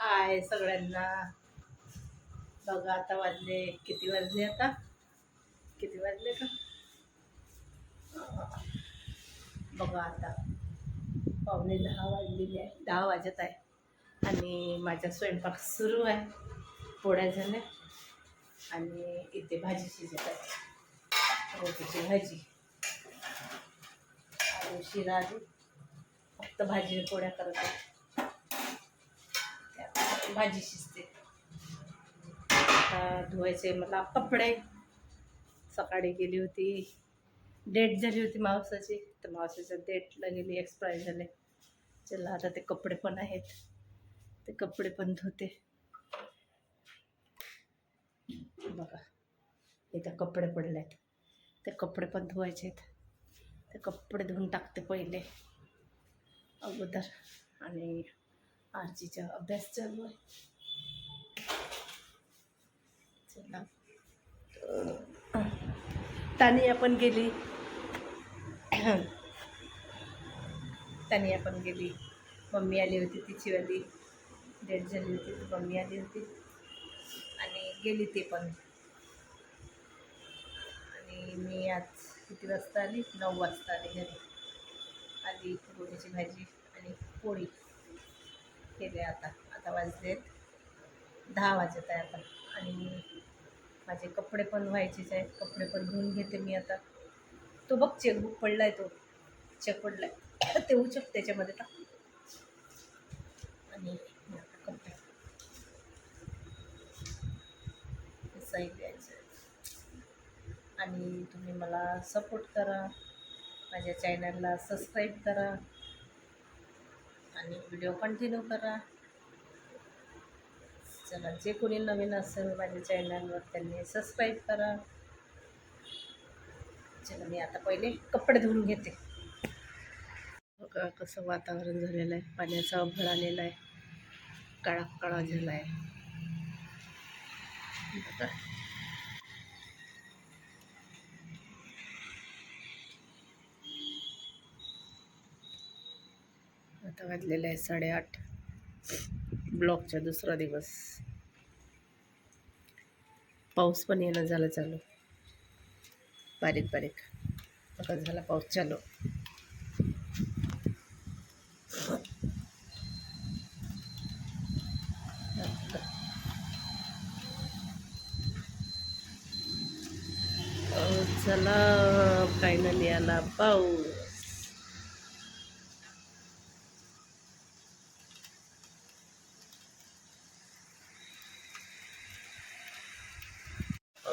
हाय सगळ्यांना? बघा आता वाजले किती वाजले आता? किती वाजले का बघा आता. पावणे दहा वाजलेले आहे. दहा वाजत आहे. आणि माझा स्वयंपाक सुरू आहे. पोळ्या झाल्या. आणि इथे भाजी शिजत आहे रोटीची भाजी. आणि शिरा आली. फक्त भाजी पोळ्या करत आहे. भाजी शिजते. आता धुवायचे मला कपडे. सकाळी गेली होती. डेट झाली होती मावसाची. तर मावसाच्या डेटला गेली एक्सपायर झाले. चला आता ते कपडे पण आहेत. ते कपडे पण धुते. बघा. इथं कपडे पडले आहेत ते कपडे पण धुवायचे आहेत. ते कपडे धुवून टाकते पहिले. अगोदर. आणि आजीचा अभ्यास चालू. आहे चला तानिया पण गेली. तानिया पण गेली. मम्मी आली होती तिचीवाली डेट झाली होती ती मम्मी आली होती. आणि गेली ती पण. आणि मी आज किती वाजता आली? नऊ वाजता आली घरी. आली गोडीची भाजी आणि पोळी. केले आता. आता वाजलेत दहा वाजत आहे आता. आणि माझे कपडे पण व्हायचेच आहेत. कपडे पण धुवून घेते मी आता. तो बघ चेकबुक पडला आहे तो. चेक पडला आहे ते उचक त्याच्यामध्ये टाक. आणि कपडे सही द्यायचं आहे. आणि तुम्ही मला सपोर्ट करा. माझ्या चॅनलला सबस्क्राईब करा. आणि व्हिडिओ कंटिन्यू करा. चला जे कोणी नवीन असेल माझ्या चॅनलवर त्यांनी सबस्क्राईब करा. चला मी आता पहिले कपडे धुवून घेते. बघा कसं वातावरण झालेलं आहे. पाण्याचा अभळ आलेला आहे. काळा काळा झाला आहे बघा आता वाजलेलं आहे साडेआठ. ब्लॉकचा दुसरा दिवस. पाऊस पण येणं झालं चालू. बारीक बारीक. आता झाला पाऊस चालू. चला फायनली आला पाऊस.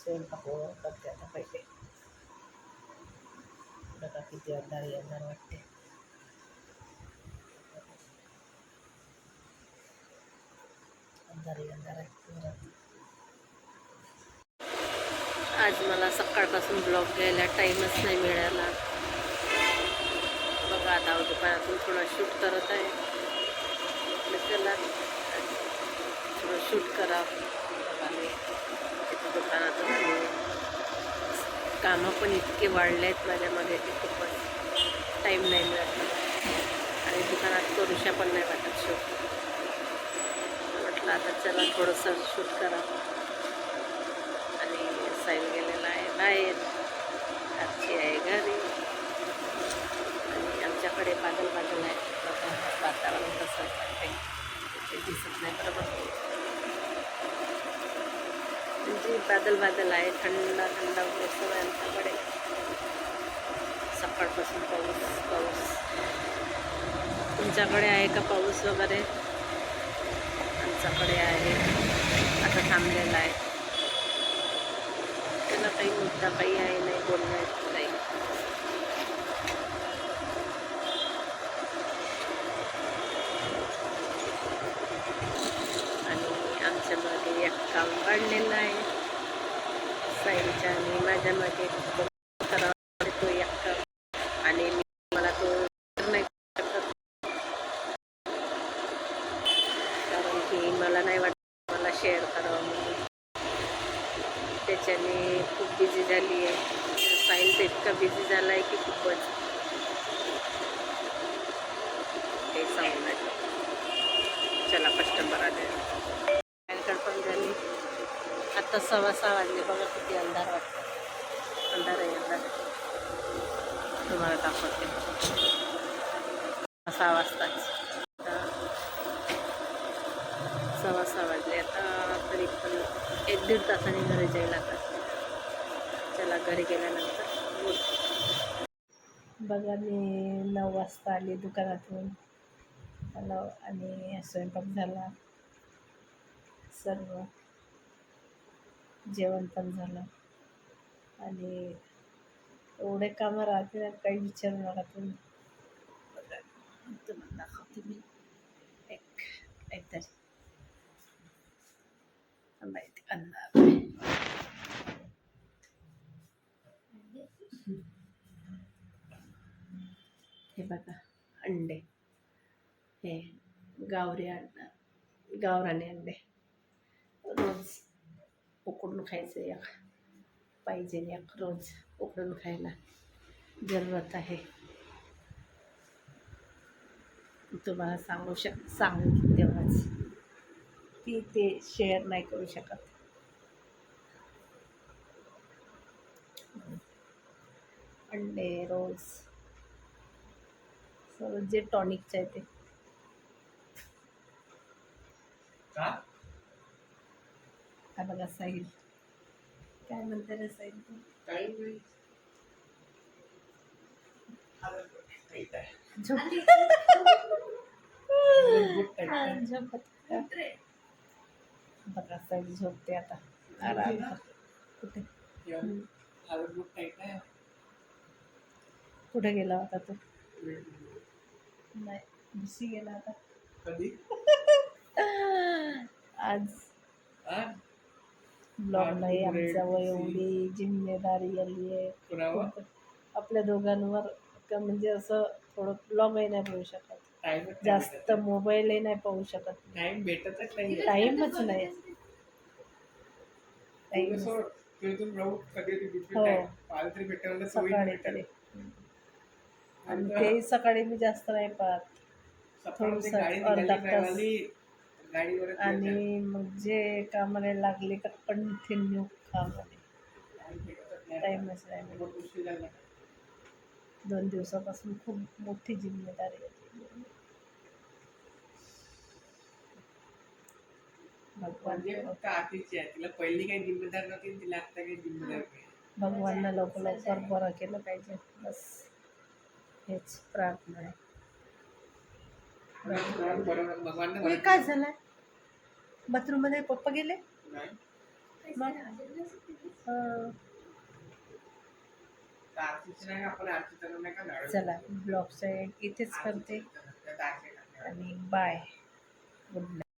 स्वयंपाक करते आता पहिले बघा किती अंधार येणार वाटते अंधारी अंधार आज मला सकाळपासून ब्लॉग घ्यायला टाईमच नाही मिळाला. बघा आता दुकानातून थोडं शूट करत आहे. चला थोडं शूट करा. दुकानातून कामं पण इतके वाढले आहेत माझ्यामध्ये की खूपच टाईम नाही मिळत. आणि दुकानात करूशा पण नाही वाटत शूट म्हटलं आता चला थोडंसं शूट करा. आणि साईल गेलेला आहे बाहेर. आजची आहे घरी. आणि आमच्याकडे बादल बादल आहे वातावरण कसं आहे. ते दिसत नाही बरोबर? म्हणजे बादल बादल आहे थंड थंड मोसम आमच्याकडे सकाळपासून पाऊस पाऊस. तुमच्याकडे आहे का पाऊस वगैरे? आमच्याकडे आहे. आता थांबलेला आहे. त्याला काही मुद्दा काही आहे नाही बोलण्यात काम काढलेलं आहे. साईडच्या आणि माझ्या मागे तो एकटा आणि मी मला तो नाही कारण की मला नाही वाटत मला शेअर करावं म्हणून. त्याच्याने खूप बिझी झाली आहे. साईल तर इतका बिझी झाला आहे की खूपच. ते सांगू नाही चला कस्टमर आले. आता सव्वा सहा वाजले. बघा किती अंधार वाटतं अंधार आहे अंधार तुम्हाला दाखवते. सहा वाजताच सव्वा सहा वाजले. आता तरी पण एक दीड तासाने घरी जाईल आता त्याला घरी गेल्यानंतर बघा मी नऊ वाजता आली दुकानातून. आलो आणि स्वयंपाक झाला. सर्व. जेवण पण झालं. आणि एवढे कामं राहते ना काही विचारू नका तुम्ही. बघा, तुम्हाला दाखवते मी. एक काहीतरी. माहिती अन्न हे बघा अंडे. हे गावरी अंडा गावराने अंडे. उकडून खायचं एक. पाहिजे एक रोज उकडून खायला. जरूरत आहे. तुम्हाला सांगू शक सांगू तेव्हाच. की ते शेअर नाही करू शकत. अंडे रोज. सर्व जे टॉनिकचं आहे ते. हा बघा साहिल. काय म्हणते रे साहिल तू? काही नाही. आलं टाईट आहे. झोप गुड टाईट हा, आहे. झोपत. का? बघा साहिल झोपते आता. आराम कर. कुठे? एवढं आलं गुड टाईट आहे. कुठे गेला होता तू? नाही बिसी गेला होता. कधी? आज? ब्लॉग नाही आज पुढे आमच्यावर. एवढी जिम्मेदारी आली आहे. आपल्या दोघांवर का म्हणजे असं थोडं ब्लॉगही नाही पाहू शकत. टाइमच जास्त मोबाईलही नाही पाहू शकत. टाइम भेटतच नाही. टाईमच नाही. तू हो. सकाळी तरी. आणि तेही सकाळी मी जास्त नाही पाहत. सकाळी थोडंसं अर्धा तास. आणि मग जे कामाला लागले का कंटिन्यू कामाने टाईमच नाही. दोन दिवसापासून खूप मोठी जिम्मेदारी आहे. म्हणजे भगवान फक्त आधीची आहे. तिला पहिली काही जिम्मेदार नव्हती तिला आता काही जिम्मेदार भगवानला लवकर लवकर बरं केलं पाहिजे. बस. हेच प्रार्थना आहे. हे काय झालंय? बाथरूममध्ये पप्पा गेले? मग? चला ब्लॉगचं इथेच करते. आणि बाय. Good night